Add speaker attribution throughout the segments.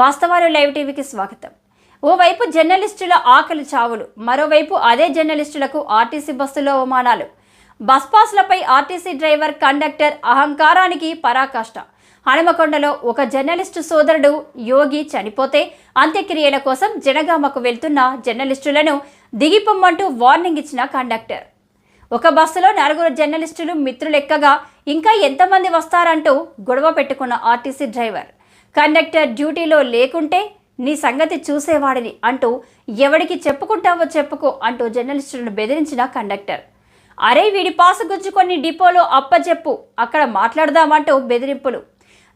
Speaker 1: వాస్తవాలు లైవ్ టీవీకి స్వాగతం. ఓవైపు జర్నలిస్టుల ఆకలి చావులు మరోవైపు అదే జర్నలిస్టులకు ఆర్టీసీ బస్సులో అవమానాలు. బస్ పాస్లపై ఆర్టీసీ డ్రైవర్ కండక్టర్ అహంకారానికి పరాకాష్ట. హనుమకొండలో ఒక జర్నలిస్టు సోదరుడు యోగి చనిపోతే అంత్యక్రియల కోసం జనగామకు వెళ్తున్న జర్నలిస్టులను దిగిపోమ్మంటూ వార్నింగ్ ఇచ్చిన కండక్టర్. ఒక బస్సులో నలుగురు జర్నలిస్టులు మిత్రులెక్కగా ఇంకా ఎంతమంది వస్తారంటూ గొడవ పెట్టుకున్న ఆర్టీసీ డ్రైవర్. కండక్టర్ డ్యూటీలో లేకుంటే నీ సంగతి చూసేవాడిని అంటూ ఎవడికి చెప్పుకుంటావో చెప్పుకో అంటూ జర్నలిస్టులను బెదిరించిన కండక్టర్. అరే వీడి పాసు గుచ్చుకొని డిపోలో అప్పచెప్పు అక్కడ మాట్లాడదామంటూ బెదిరింపులు.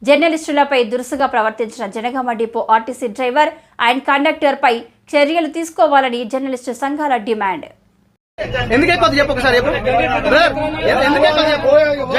Speaker 1: జర్నలిస్టులపై దురుసుగా ప్రవర్తించిన Jangaon depot RTC driver and కండక్టర్పై చర్యలు తీసుకోవాలని జర్నలిస్టు సంఘాల డిమాండ్.
Speaker 2: ఎందుకైపోతుంది చెప్పు ఒకసారి చెప్పు.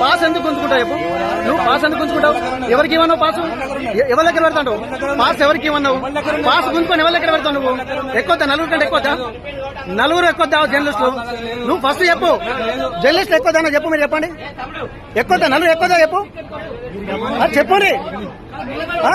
Speaker 2: పాస్ ఎందుకు గుంజుకుంటావు చెప్పు? నువ్వు పాస్ ఎందుకు గుంజుకుంటావు ఎవరికి ఇవ్వన్నావు పాస్? ఎ- ఎవరి దగ్గర పెడతాడు? పాస్ ఎవరికి ఇవ్వన్నావు పాస్ గుంజుకొని ఎవరి దగ్గర పెడతావు నువ్వు? ఎక్కువ నలుగురు కంటే ఎక్కువ నలుగురు ఎక్కువ జర్నలిస్టులు? నువ్వు ఫస్ట్ చెప్పు. జర్నలిస్ట్ ఎక్కువ చెప్పు మీరు చెప్పండి. ఎక్కువ నలుగురు ఎక్కువ చెప్పు? ఆ,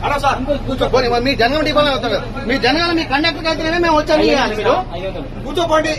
Speaker 3: పోయి జనగండి
Speaker 2: కూర్చోపోనీ మీ జనగం డిపోలో అవుతారు. మీ జనగాలు మీ కండక్టర్ అయితేనే మేము మీరు
Speaker 3: కూర్చోపోండి